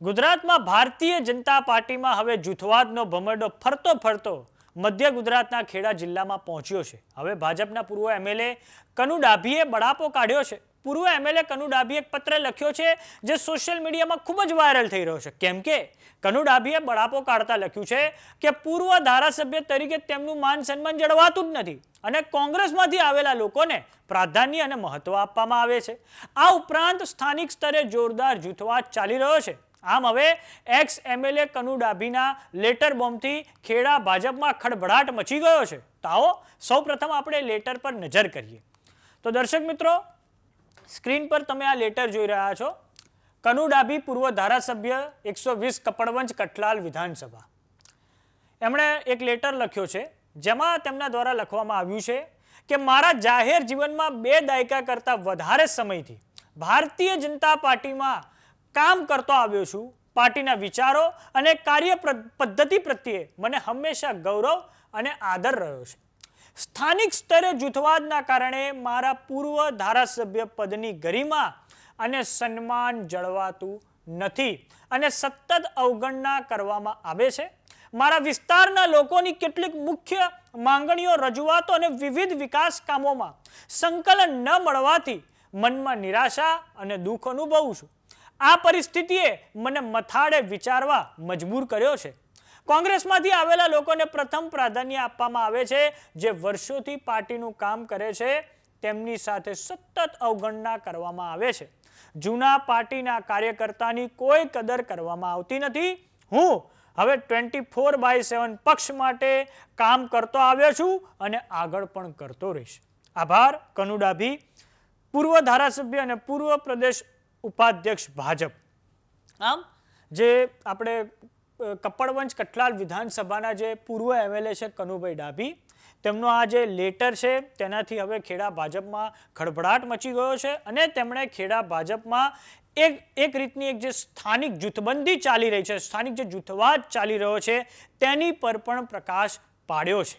ગુજરાતમાં ભારતીય જનતા પાર્ટીમાં હવે જૂથવાદનો ભમરડો ફરતો ફરતો મધ્ય ગુજરાતના ખેડા જિલ્લામાં પહોંચ્યો છે. હવે ભાજપના પૂર્વ એમએલએ કનુ ડાભીએ બળાપો કાઢ્યો છે. પૂર્વ એમએલએ કનુ ડાભીએ એક પત્ર લખ્યો છે જે સોશિયલ મીડિયામાં ખૂબ જ વાયરલ થઈ રહ્યો છે. કેમ કે કનુ ડાભીએ બળાપો કાઢતા લખ્યું છે કે પૂર્વ ધારાસભ્ય તરીકે તેમનું માન સન્માન જળવાતું જ નથી અને કોંગ્રેસમાંથી આવેલા લોકોને પ્રાધાન્ય અને મહત્વ આપવામાં આવે છે. આ ઉપરાંત સ્થાનિક સ્તરે જોરદાર જૂથવાદ ચાલી રહ્યો છે. આમ હવે એક્સ એમએલએ કનુ ડાભીના લેટર બોમ્બથી ખેડા ભાજપમાં ખડભડાટ મચી ગયો છે. તો આવો, સૌપ્રથમ આપણે લેટર પર નજર કરીએ. તો દર્શક મિત્રો, સ્ક્રીન પર તમે આ લેટર જોઈ રહ્યા છો. કનુ ડાભી પૂર્વ ધારાસભ્ય એકસો વીસ કપડવંજ કઠલાલ વિધાનસભા. એમણે એક લેટર લખ્યો છે, જેમાં તેમના દ્વારા લખવામાં આવ્યું છે કે, મારા જાહેર જીવનમાં બે દાયકા કરતાં વધારે સમયથી ભારતીય જનતા પાર્ટીમાં કામ કરતો આવ્યો છું, પાર્ટીના વિચારો અને કાર્ય પદ્ધતિ પ્રત્યે મને હંમેશા ગૌરવ અને આદર રહ્યો છે. સ્થાનિક સ્તરે જૂથવાદના કારણે મારા પૂર્વ ધારાસભ્ય પદની ગરિમા અને સન્માન જળવાતું નથી અને સતત અવગણના કરવામાં આવે છે. મારા વિસ્તારના લોકોની કેટલીક મુખ્ય માંગણીઓ, રજૂઆતો અને વિવિધ વિકાસ કામોમાં સંકલન ન મળવાથી મનમાં નિરાશા અને દુઃખ અનુભવું છું. આ પરિસ્થિતિએ મને મથાળે વિચારવા મજબૂર કર્યો છે. કોંગ્રેસમાંથી આવેલા લોકોને પ્રથમ પ્રાધાન્ય આપવામાં આવે છે, જે વર્ષોથી પાર્ટીનું કામ કરે છે, તેમની સાથે સતત અવગણના કરવામાં આવે છે. જૂના પાર્ટીના કાર્યકર્તાની કોઈ કદર કરવામાં આવતી નથી. હું હવે ટ્વેન્ટી ફોર બાય સેવન પક્ષ માટે કામ કરતો આવ્યો છું અને આગળ પણ કરતો રહીશ. આભાર, કનુડાભી. પૂર્વ ધારાસભ્ય અને પૂર્વ પ્રદેશ ઉપાધ્યક્ષ ભાજપ. આમ, જે આપણે કપડવંશ કટલાલ વિધાનસભાના જે પૂર્વ એમએલએ છે કનુભાઈ ડાભી, તેમનો આ જે લેટર છે, તેનાથી હવે ખેડા ભાજપમાં ખળભળાટ મચી ગયો છે અને તેમણે ખેડા ભાજપમાં એક એક રીતની એક જે સ્થાનિક જૂથબંધી ચાલી રહી છે, સ્થાનિક જે જૂથવાદ ચાલી રહ્યો છે, તેની પર પણ પ્રકાશ પાડ્યો છે.